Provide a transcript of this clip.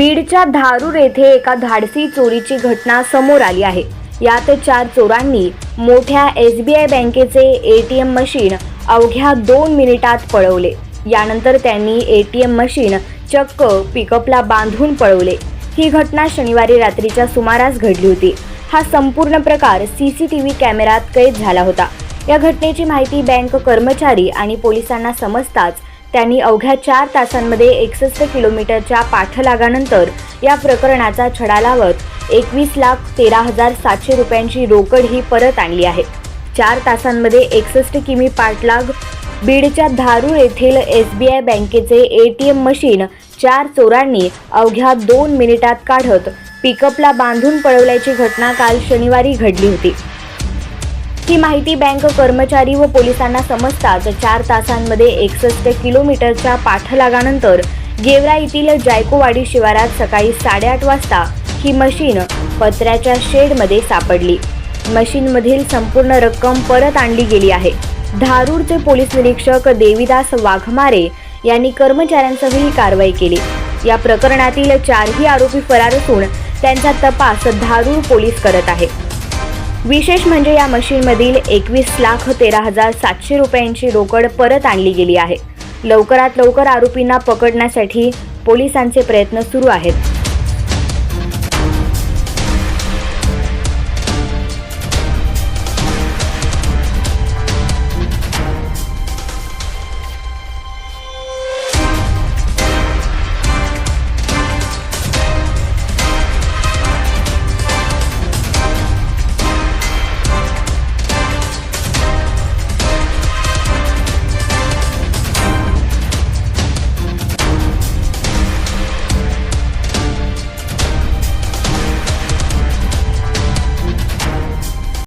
बीडच्या धारूर येथे एका धाडसी चोरीची घटना समोर आली आहे. यात चार चोरांनी मोठ्या एस बी आय बँकेचे ए टी एम मशीन अवघ्या दोन मिनिटात पळवले. यानंतर त्यांनी ए टी एम मशीन चक्क पिकअपला बांधून पळवले. ही घटना शनिवारी रात्रीच्या सुमारास घडली होती. हा संपूर्ण प्रकार सी सी टी व्ही कॅमेऱ्यात कैद झाला होता. या घटनेची माहिती बँक कर्मचारी आणि पोलिसांना समजताच त्यांनी अवघ्या चार तासांमध्ये एकसष्ट किलोमीटरच्या पाठलागानंतर या प्रकरणाचा छडा लावत एकवीस लाख तेरा हजार सातशे रुपयांची रोकड ही परत आणली आहे. चार तासांमध्ये एकसष्ट किमी पाठलाग बीडच्या धारूर येथील एस बी आय बँकेचे ए टी एम मशीन चार चोरांनी अवघ्या दोन मिनिटात काढत पिकअपला बांधून पळवल्याची घटना काल शनिवारी घडली होती. ही माहिती बँक कर्मचारी व पोलिसांना समजताच चार तासांमध्ये एकसष्ट किलोमीटरच्या पाठलागानंतर गेवरा येथील जायकोवाडी शिवारात सकाळी साडेआठ वाजता ही मशीन पत्र्याच्या शेडमध्ये सापडली. मशीनमधील संपूर्ण रक्कम परत आणली गेली आहे. धारूरचे पोलीस निरीक्षक देवीदास वाघमारे यांनी कर्मचाऱ्यांसह ही कारवाई केली. या प्रकरणातील चारही आरोपी फरार असून त्यांचा तपास धारूर पोलीस करत आहेत विशेष म्हणजे या मशीनमधील एकवीस लाख तेरा हजार सातशे रुपयांची रोकड परत आणली गेली आहे. लवकरात लवकर आरोपींना पकडण्यासाठी पोलिसांचे प्रयत्न सुरू आहेत.